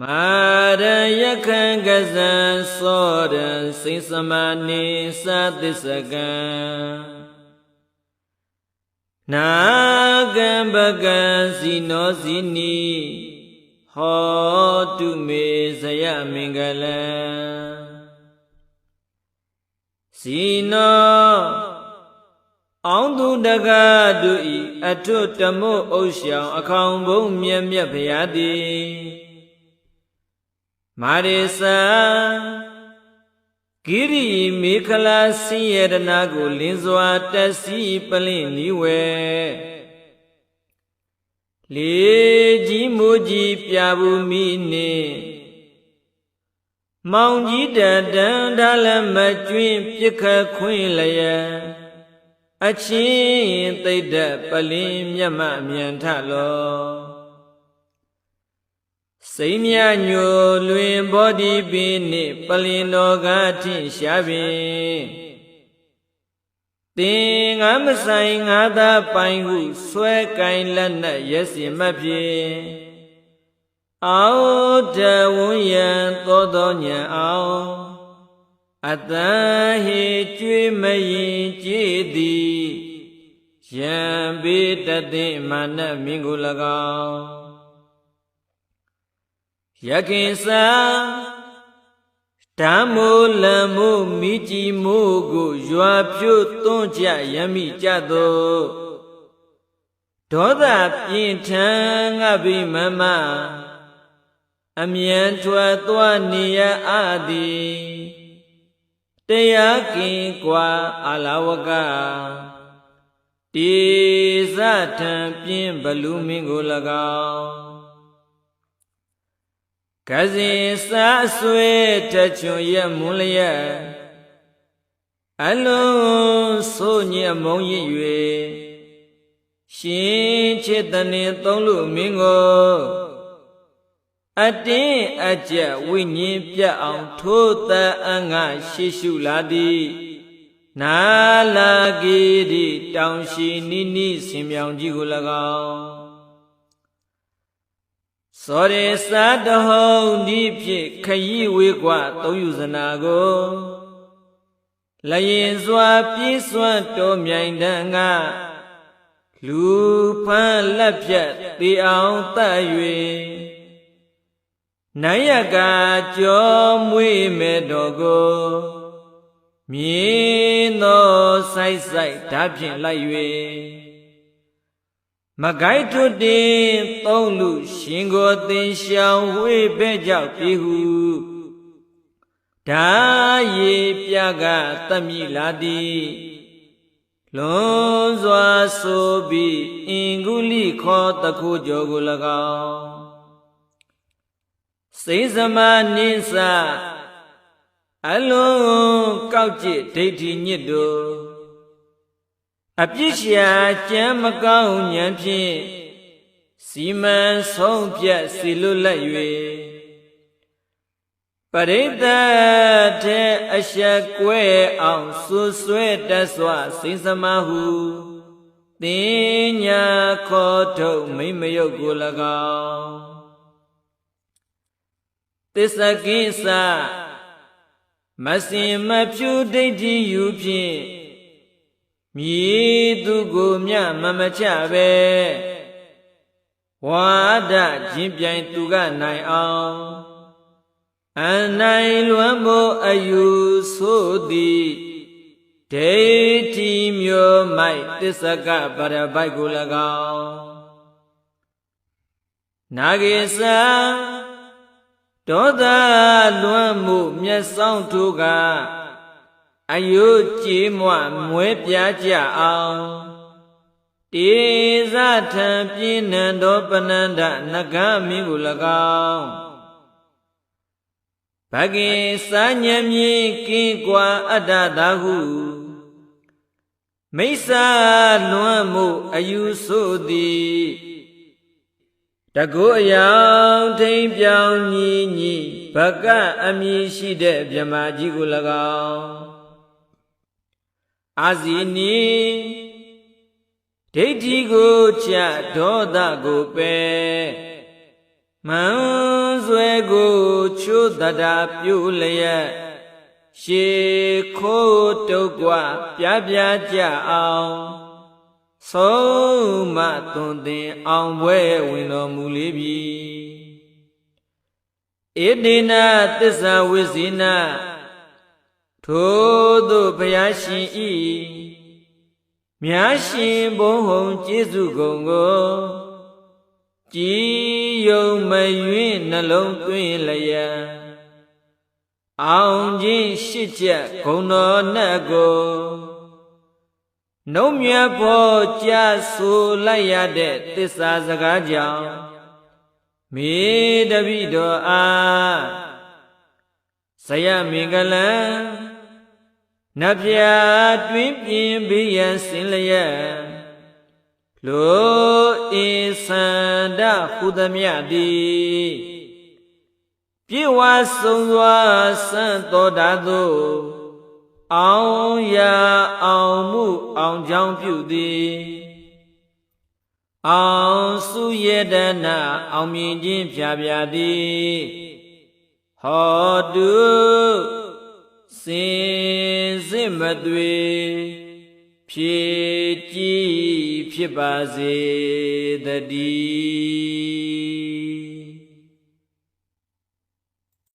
မာရယခံကဇံသောရစိစမနိသသစ္စကံနာကံပကံစီနောစီနီဟောတုမေဇယမင်္ဂလံစီနောအောင်သူတကားတို့ဤအထွတ်တမို့အုပ်ရှောင်အခေါင်ဘုံမြတ်မြတ်ဖရာသည် မာရိစာဂိရိမေခလာဆင်းရဲတနာကိုလင်းစွာတက်စီပလင့်နီဝဲလေကြီးမိုးကြီးပြဘူးမိနှင့်မောင်ကြီးတတန်ဒါလမကျွင်းပြစ်ခတ်ခွင်းလျက်အချင်းသိဒ္ဓပလင်းမြတ်မအမြန်ထလော စိမ့်မြညိုလွင်ဘောဓိပိနှင့်ပလင်တော်ကထင်ရှားပင်တင်ငါမဆိုင်ငါသာပိုင်ဟုဆွဲကင်လက်နဲ့ရက်စီမဖြစ်အောတဝုံယံသောသောညံအောင်အတန်ဟေကျွေးမရင်ကြည်သည်ယံပေတသိမာနမင်းကို၎င်း ယခင်စာဓမ္မိုလံမို့မိကြည်မို့ကိုရွာဖြို့သွန်းကြရမိကြသောဒေါသပြင်းထန်ငါဗိမမအမြန်ထွက်သွားနေရအသည်တရားကင်ကွာအာလဝကတေဇထံပြင်းဘလူမင်းကို၎င်း ကဇင်စာဆွေတချွန်ရမွန်လျက်အလုံးဆိုညမုံရစ်၍ရှင်ချစ်တနေသုံးလူမင်းကိုအတင်းအကျက်ဝိညာဉ်ပြတ်အောင်ထိုးတန်အငါရှိရှုလာသည်နာလာဂီတိတောင်ရှိနိနိစင်မြောင်ကြီးကို၎င်း စောရေစာတဟုံဒီဖြင့်ခရီးဝေကွာသုံးယူဇနာကိုလျင်စွာပြေးစွမ်းတော်မြိုင်တန်ကလူဖန်လက်ဖြတ်တေအောင်တတ်၍နိုင်ရကကြောမွေးမဲ့တော်ကိုမြင်းသောဆိုင်ဆိုင်ဓာဖြင့်လိုက်၍ မကိုက်ထွတ်တင်သုံးလူရှင်ကိုသင်ရှောင်ဝေပဲ့ကြောက်ပြေဟုဓာရီပြကတမိလာသည်လွန်စွာဆိုပြီးအင်္ဂုလိခောတခုကျော်ကို၎င်းစိစမနိစ္စအလုံးကောက်ကျစ်ဒိဋ္ဌိညစ်တို့ အပြစ်ရှာကြမ်းမကောင်းဉာဏ်ဖြင့်စီမံဆုံးဖြတ်စီလွတ်လက်၍ပရိသတ်တဲ့အဆက်ကွဲအောင်ဆွဆွဲတတ်စွာစိစမဟုတင်ညာခေါ်ထုတ်မိမယုတ်ကို၎င်းသစ္စကိစ္စမစင်မဖြူဒိဋ္ဌိယူဖြင့် မြည်သူကိုမြမမချပဲဝါဒချင်းပြိုင်သူကနိုင်အောင်အနိုင်လွမ်းဖို့အယူဆိုသည်ဒိဋ္ဌိမျိုးမိုက်တစ္ဆကပရပိုက်ကို၎င်းနာဂေသဒေါသလွမ်းမှုမျက်စောင်းထိုးက အယုကြည်မွမွဲပြားကြအောင်တေဇထံပြင်းနံသောပနန္ဒနဂမင်းကို၎င်းဘဂင်စာညံမြေကင်းကွာအတ္တသာဟုမိစ္ဆာလွမ်းမှုအယူဆိုသည်တကုအယောင်ထိန်ပြောင်းညီညီဘကအမည်ရှိတဲ့မြမကြီးကို၎င်း အာဇီနီဒိဋ္ဌိကိုချဒေါသကိုပဲမန်း ဆွဲကိုချိုးတတာပြုလျက်ရှေခိုးတုတ်กว่าပြပြကြအောင်ဆုံးမသွန်သင်အောင်ပွဲဝင်တော်မူလေပြီဣတိနာသစ္စာဝိဇိနာ ထိုသို့ဘုရားရှင်ဤမြားရှင်ဘုံဟုံကျေးဇူးကုန်ကိုကြည်ယုံမယွင်းနှလုံးသွင်းလျက်အောင်ခြင်းရှိချက်ဂုံတော်နှက်ကိုနှုံမြတ်ဖို့ကြားဆိုလိုက်ရတဲ့သစ္စာစကားကြောင့်မေတပိတော်အားဇယမင်္ဂလံ နဗျာတွင်ပြင်းဘေးရန်စင်လျက်လိုအင်စန္ဒဟုသမြတိပြေဝဆုံးစွာစံတော်တာသို့အောင်ရာအောင်မှုအောင်ကြောင်းပြုသည်အောင်စုရတနာအောင်မြင်ခြင်းဖြာဖြာသည်ဟောတုစင်စစ် မသွေဖြည့်ကြည်ဖြစ်ပါစေတည်း